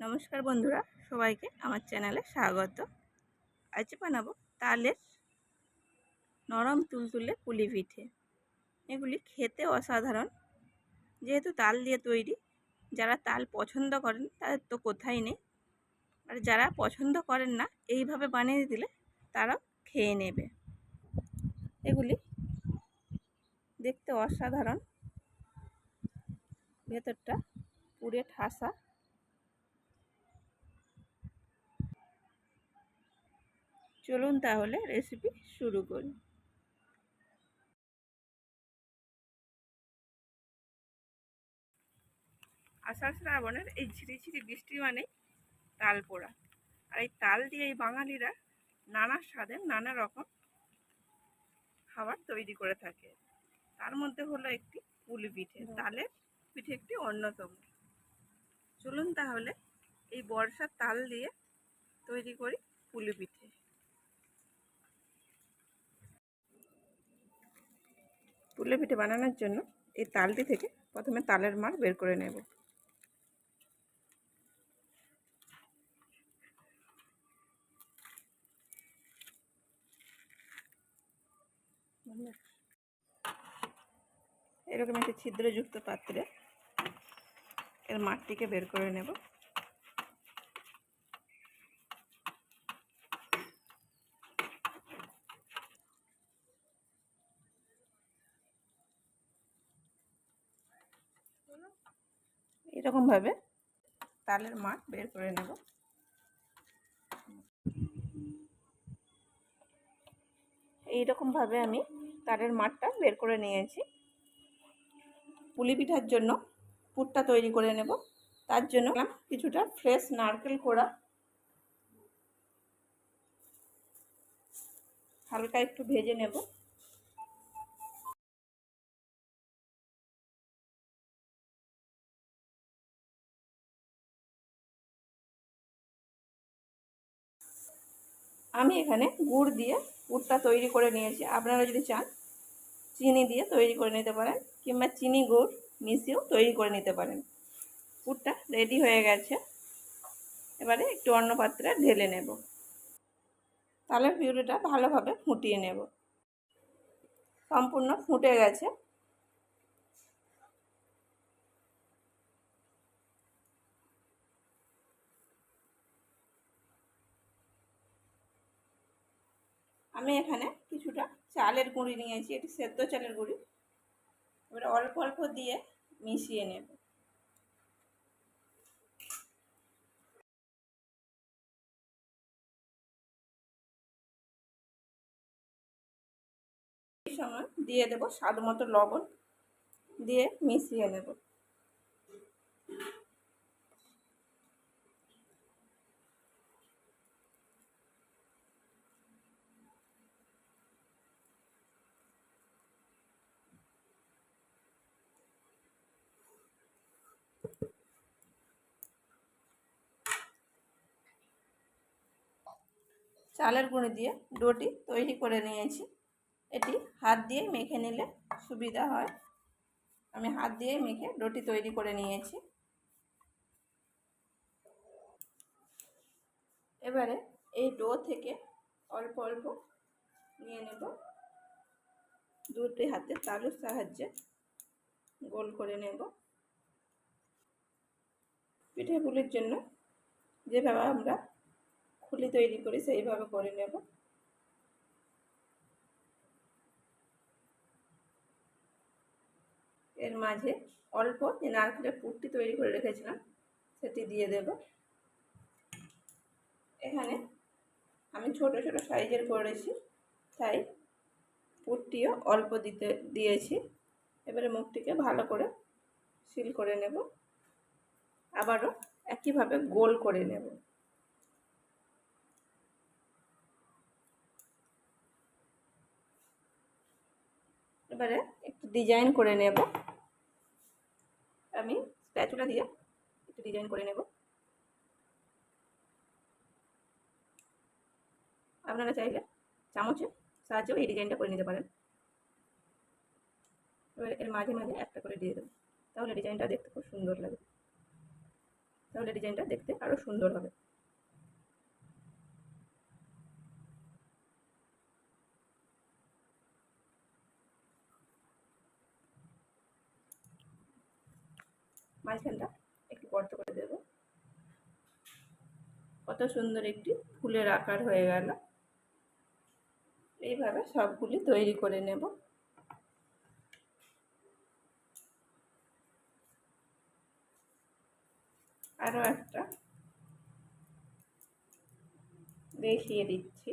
নমস্কার বন্ধুরা, সবাইকে আমার চ্যানেলে স্বাগত। আজ বানাবো তালের নরম তুলতুলে পুলি পিঠে। এগুলি খেতে অসাধারণ। যেহেতু তাল দিয়ে তৈরি, যারা তাল পছন্দ করেন তাদের তো কোথায় নেই। আর যারা পছন্দ করেন না, এইভাবে বানিয়ে দিলে তারা খেয়ে নেবে। এগুলি দেখতে অসাধারণ। ভেতরটা পুরে ঠাসা। চলুন তাহলে রেসিপি শুরু করি। আষাঢ় শ্রাবণের এই ঝিরিঝিরি বৃষ্টি মানে তাল পোড়া। আর এই তাল দিয়ে এই বাঙালিরা নানা স্বাদের নানা রকম খাবার তৈরি করে থাকে। তার মধ্যে হলো একটি পুলি পিঠে। তালের পিঠে একটি অন্যতম। চলুন তাহলে এই বর্ষার তাল দিয়ে তৈরি করি পুলি পিঠে। পুলি পিঠে বানানোর জন্য এই তালটি থেকে প্রথমে তালের মার বের করে নেব। এরকম একটি ছিদ্রযুক্ত পাত্রে এর মাঠটিকে বের করে নেব। এরকমভাবে তালের মাঠ বের করে নেব। এইরকমভাবে আমি তালের মাঠটা বের করে নিয়েছি। পুলি পিঠার জন্য পুরটা তৈরি করে নেব। তার জন্য কিছুটা ফ্রেশ নারকেল কোড়া। হালকা একটু ভেজে নেব। আমি এখানে গুড় দিয়ে গুড়টা তৈরি করে নিয়েছি। আপনারা যদি চান, চিনি দিয়ে তৈরি করে নিতে পারেন, কিংবা চিনি গুড় মিশিয়েও তৈরি করে নিতে পারেন। পুরটা রেডি হয়ে গেছে। এবারে একটু অন্য পাত্রে ঢেলে নেব। তাহলে পিউরিটা ভালোভাবে ফুটিয়ে নেব। সম্পূর্ণ ফুটে গেছে। আমি এখানে কিছুটা চালের গুঁড়ি নিয়েছি এটি সেদ্ধ চালের গুঁড়ি। এবারে অল্প অল্প দিয়ে মিশিয়ে নেব। সময় দিয়ে দেব স্বাদ মতো লবণ, দিয়ে মিশিয়ে নেব। চালের গুঁড়ি দিয়ে ডোটি তৈরি করে নিয়েছি। এটি হাত দিয়ে মেখে নিলে সুবিধা হয়। আমি হাত দিয়ে মেখে ডোটি তৈরি করে নিয়েছি। এবারে এই ডো থেকে অল্প অল্প নিয়ে নেব। দুটি হাতে তালুর সাহায্যে গোল করে নেব। পিঠেগুলির জন্য যেভাবে আমরা খুলি তৈরি করি, সেইভাবে করে নেব। এর মাঝে অল্প যে নারকেলের পুরটি তৈরি করে রেখেছিলাম, সেটি দিয়ে দেব। এখানে আমি ছোট ছোট সাইজের করেছি, তাই পুরটিও অল্প দিতে, দিয়েছি। এবারে মুখটিকে ভালো করে সিল করে নেব। আবারও একইভাবে গোল করে নেব। এবারে একটু ডিজাইন করে নেব। আমি স্প্যাচুলা দিয়ে একটু ডিজাইন করে নেব। আপনারা চাইলে চামচের সাহায্যেও এই ডিজাইনটা করে নিতে পারেন। এবার এর মাঝে মাঝে একটা করে দিয়ে দেবো। তাহলে ডিজাইনটা দেখতে খুব সুন্দর লাগে। তাহলে ডিজাইনটা দেখতে আরও সুন্দর হবে। মাঝখানটা একটু গর্ত করে দেব। কত সুন্দর একটি ফুলের আকার হয়ে গেল। এইভাবে সবগুলি তৈরি করে নেব। আরও একটা দেখিয়ে দিচ্ছি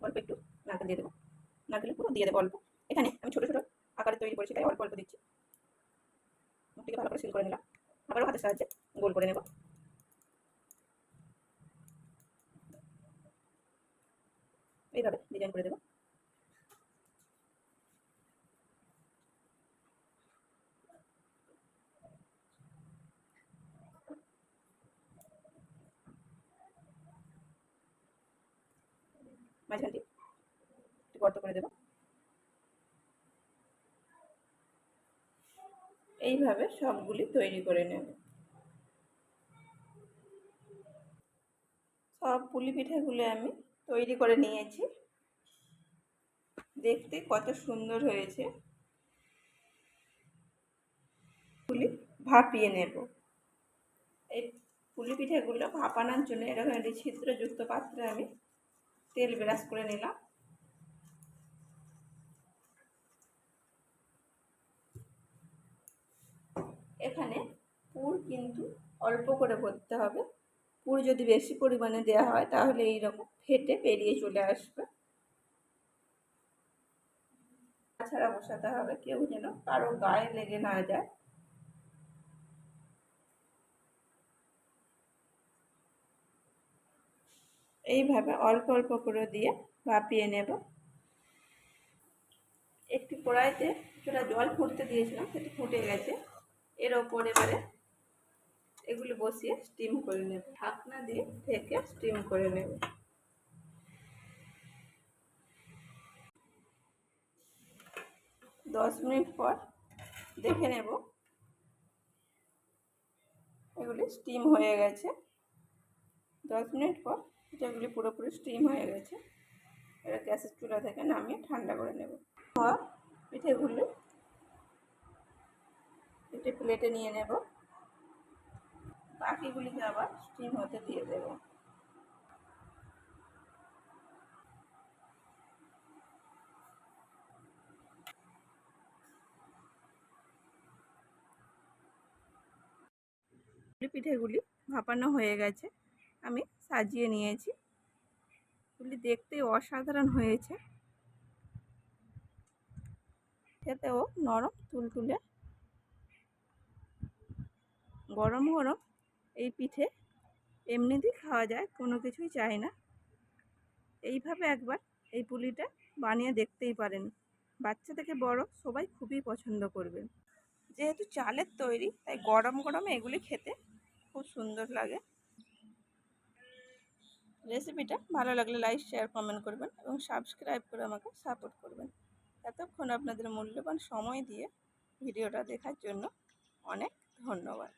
অল্প একটু নারকেল দিয়ে দেবো। নারকেল পুরো দিয়ে দেবো অল্প। এখানে আমি ছোটো ছোটো আকারে তৈরি করেছি, তাই অল্প অল্প দিচ্ছি। মুখটিকে ভালো করে সিল করে নিলাম। আবারও হাতের সাহায্যে গোল করে নেব। এইভাবে ডিজাইন করে দেবো। মাঝখানটি গর্ত করে দেবো। এইভাবে সবগুলি তৈরি করে নেব। সব পুলি পিঠাগুলো আমি তৈরি করে নিয়েছি। দেখতে কত সুন্দর হয়েছে। পুলি ভাপিয়ে নেব। এই পুলি পিঠাগুলো ভাপানোর জন্য এরকম একটি ছিদ্রযুক্ত পাত্রে আমি তেল ব্রাশ করে নিলাম এখানে পুর কিন্তু অল্প করে ভরতে হবে। পুর যদি বেশি পরিমাণে দেওয়া হয়, তাহলে এইরকম ফেটে বেরিয়ে চলে আসবে। তাছাড়া বসাতে হবে কেউ যেন কারও গায়ে লেগে না যায়। এইভাবে অল্প অল্প করে দিয়ে ভাপিয়ে নেব। একটি কড়াইতে কিছুটা জল ফুটতে দিয়েছিলাম, সেটি ফুটে গেছে। এর ওপর এবারে এগুলি বসিয়ে স্টিম করে নেব। ঢাকনা দিয়ে ঢেকে স্টিম করে নেব। দশ মিনিট পর দেখে নেব। এগুলি স্টিম হয়ে গেছে। দশ মিনিট পর পিঠাগুলি পুরোপুরি স্টিম হয়ে গেছে। এবার গ্যাসের চুলা থেকে নামিয়ে ঠান্ডা করে নেব। পিঠেগুলি একটি প্লেটে নিয়ে নেব। বাকিগুলিকে আবার স্টিম হতে দিয়ে দেব। পিঠেগুলি ভাপানো হয়ে গেছে, আমি সাজিয়ে নিয়েছি। এগুলি দেখতে অসাধারণ হয়েছে। খেতেও নরম তুলতুলে গরম গরম এই পিঠে এমনিতেই খাওয়া যায়, কোনো কিছুই চাই না। এইভাবে একবার এই পুলিটা বানিয়ে দেখতেই পারেন। বাচ্চা থেকে বড় সবাই খুবই পছন্দ করবেন যেহেতু চালের তৈরি, তাই গরম গরমে এগুলি খেতে খুব সুন্দর লাগে। রেসিপিটা ভালো লাগলে লাইক, শেয়ার, কমেন্ট করবেন এবং সাবস্ক্রাইব করে আমাকে সাপোর্ট করবেন। এতক্ষণ আপনাদের মূল্যবান সময় দিয়ে ভিডিওটা দেখার জন্য অনেক ধন্যবাদ।